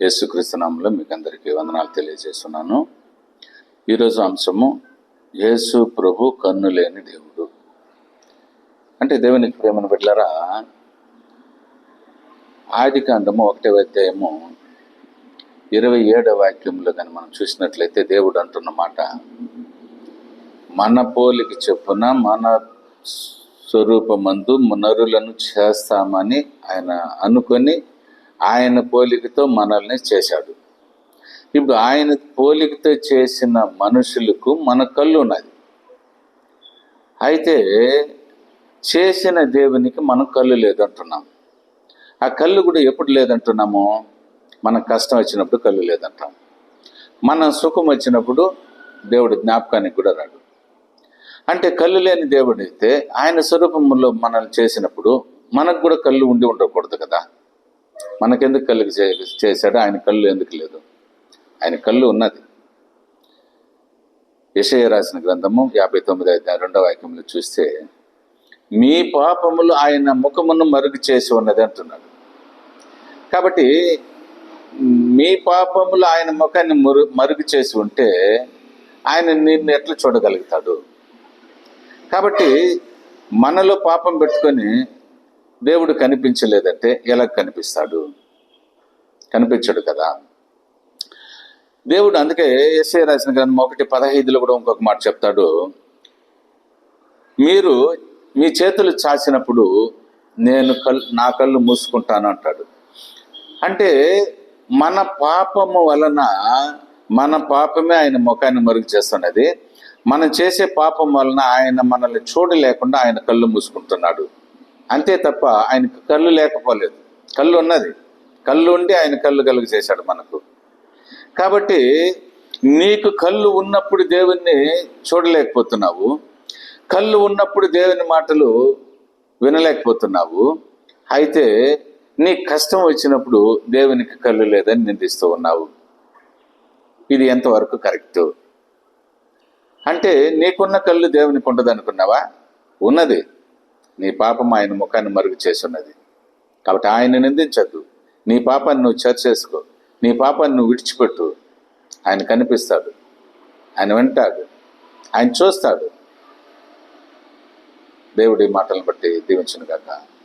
యేసుక్రీస్తునామంలో మీకు అందరికీ వందనాలు తెలియజేస్తున్నాను. ఈరోజు అంశము యేసు ప్రభు కన్ను లేని దేవుడు. అంటే దేవునికి ప్రేమను పెట్టారా? ఆది కాండము ఒకటే అధ్యాయము ఇరవై ఏడవ వాక్యంలో కానీ మనం చూసినట్లయితే దేవుడు అంటున్న మాట మన పోలికి చెప్పున మన స్వరూపమందు నరులను చేస్తామని ఆయన అనుకొని ఆయన పోలికతో మనల్ని చేశాడు. ఇప్పుడు ఆయన పోలికతో చేసిన మనుషులకు మన కళ్ళు ఉన్నది. అయితే చేసిన దేవునికి మనం కళ్ళు లేదంటున్నాం. ఆ కళ్ళు కూడా ఎప్పుడు లేదంటున్నాము? మనకు కష్టం వచ్చినప్పుడు కళ్ళు లేదంటాం. మన సుఖం వచ్చినప్పుడు దేవుడు జ్ఞాపకానికి కూడా రాడు. అంటే కళ్ళు లేని దేవుడు అయితే ఆయన స్వరూపంలో మనల్ని చేసినప్పుడు మనకు కూడా కళ్ళు ఉండి ఉండకూడదు కదా? మనకెందుకు కళ్ళు చే- చేశాడు? ఆయన కళ్ళు ఎందుకు లేదు? ఆయన కళ్ళు ఉన్నది. యెషయా రాసిన గ్రంథము యాభై తొమ్మిది అధ్యాయం రెండవ వాక్యంలో చూస్తే మీ పాపములు ఆయన ముఖమును మరుగు చేసి ఉన్నది అంటున్నాడు. కాబట్టి మీ పాపములు ఆయన ముఖాన్ని మరు మరుగు చేసి ఉంటే ఆయన నిన్ను ఎట్లా చూడగలుగుతాడు? కాబట్టి మనలో పాపం పెట్టుకొని దేవుడు కనిపించలేదంటే ఎలా కనిపిస్తాడు? కనిపించడు కదా. దేవుడు అందుకే ఎస్ఏ రాసిన గ్రంథం ఒకటి పదహైదులో కూడా ఇంకొక మాట చెప్తాడు. మీరు మీ చేతులు చాచినప్పుడు నేను కల్ నా కళ్ళు మూసుకుంటాను అంటాడు. అంటే మన పాపము వలన మన పాపమే ఆయన ముఖాన్ని మరుగు చేస్తున్నది. మనం చేసే పాపం వలన ఆయన మనల్ని చూడలేకుండా ఆయన కళ్ళు మూసుకుంటున్నాడు. అంతే తప్ప ఆయనకు కళ్ళు లేకపోలేదు. కళ్ళు ఉన్నది. కళ్ళు ఉండి ఆయన కళ్ళు కలుగు చేశాడు మనకు. కాబట్టి నీకు కళ్ళు ఉన్నప్పుడు దేవుణ్ణి చూడలేకపోతున్నావు. కళ్ళు ఉన్నప్పుడు దేవుని మాటలు వినలేకపోతున్నావు. అయితే నీ కష్టం వచ్చినప్పుడు దేవునికి కళ్ళు లేదని నిందిస్తూ ఉన్నావు. ఇది ఎంతవరకు కరెక్ట్? అంటే నీకున్న కళ్ళు దేవునికి ఉండదు అనుకున్నావా ఉన్నది. నీ పాపం ఆయన ముఖాన్ని మరుగు చేసి ఉన్నది కాబట్టి ఆయన నిందించద్దు. నీ పాపాన్ని నువ్వు చర్చేసుకో. నీ పాపాన్ని నువ్వు విడిచిపెట్టు. ఆయన కనిపిస్తాడు. ఆయన వింటాడు. ఆయన చూస్తాడు. దేవుడి మాటలను బట్టి దీవించను కాక